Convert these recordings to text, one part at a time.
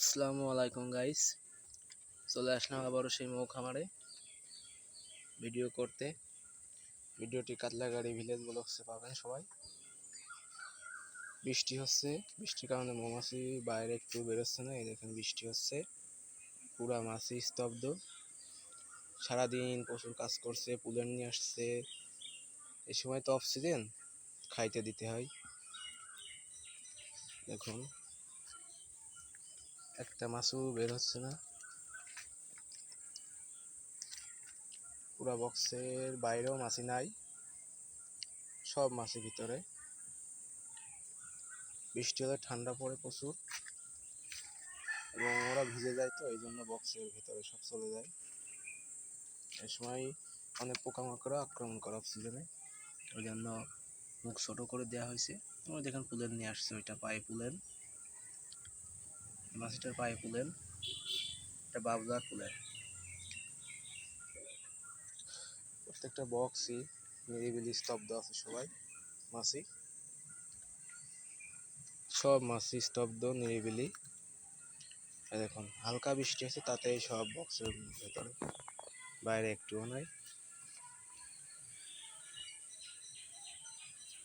আসসালামু আলাইকুম গাইস চলে আসলাম আবারও সেই মৌ খামারে ভিডিও করতে। ভিডিওটি কাতলাগাড়ি ভিলেজ ব্লগসে পাবেন সবাই। বৃষ্টি হচ্ছে, বৃষ্টির কারণে মৌমাছি বাইরে একটু বেরোচ্ছে না, এই দেখেন বৃষ্টি হচ্ছে। পুরা মাছি স্তব্ধ। সারাদিন প্রচুর কাজ করছে পুলেন নিয়ে আসছে। এই সময় তো অক্সিজেন খাইতে দিতে হয়। দেখুন। একটা মাছও বের হচ্ছে না। পুরা বক্সের বাইরেও মাছি নাই। সব মাছের ভিতরে। বৃষ্টি হলে ঠান্ডা পড়ে প্রচুর। এবং ওরা ভিজে যায় তো এই জন্য বক্সের ভিতরে সব চলে যায়। এই সময় অনেক পোকামাকড়ও আক্রমণ করে অক্সিজেনে ওই জন্য মুখ ছোট করে দেওয়া হয়েছে। তোমরা দেখেন পুলেন নিয়ে আসছে ওইটা পায়ে পুলেন মাছটার পায়ে পুলেন এটা বাবলার পুলেন। প্রত্যেকটা বক্সই নিরিবিলি স্তব্ধ আছে সবাই। মাছি সব মাছি স্তব্ধ, নিরিবিলি। দেখুন, হালকা বৃষ্টি আছে তাতেই সব বক্সের ভেতরে। বাইরে একটুও নাই।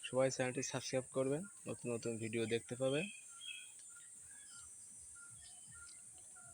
সবাই চ্যানেলটি সাবস্ক্রাইব করবেন, নতুন নতুন ভিডিও দেখতে পাবেন।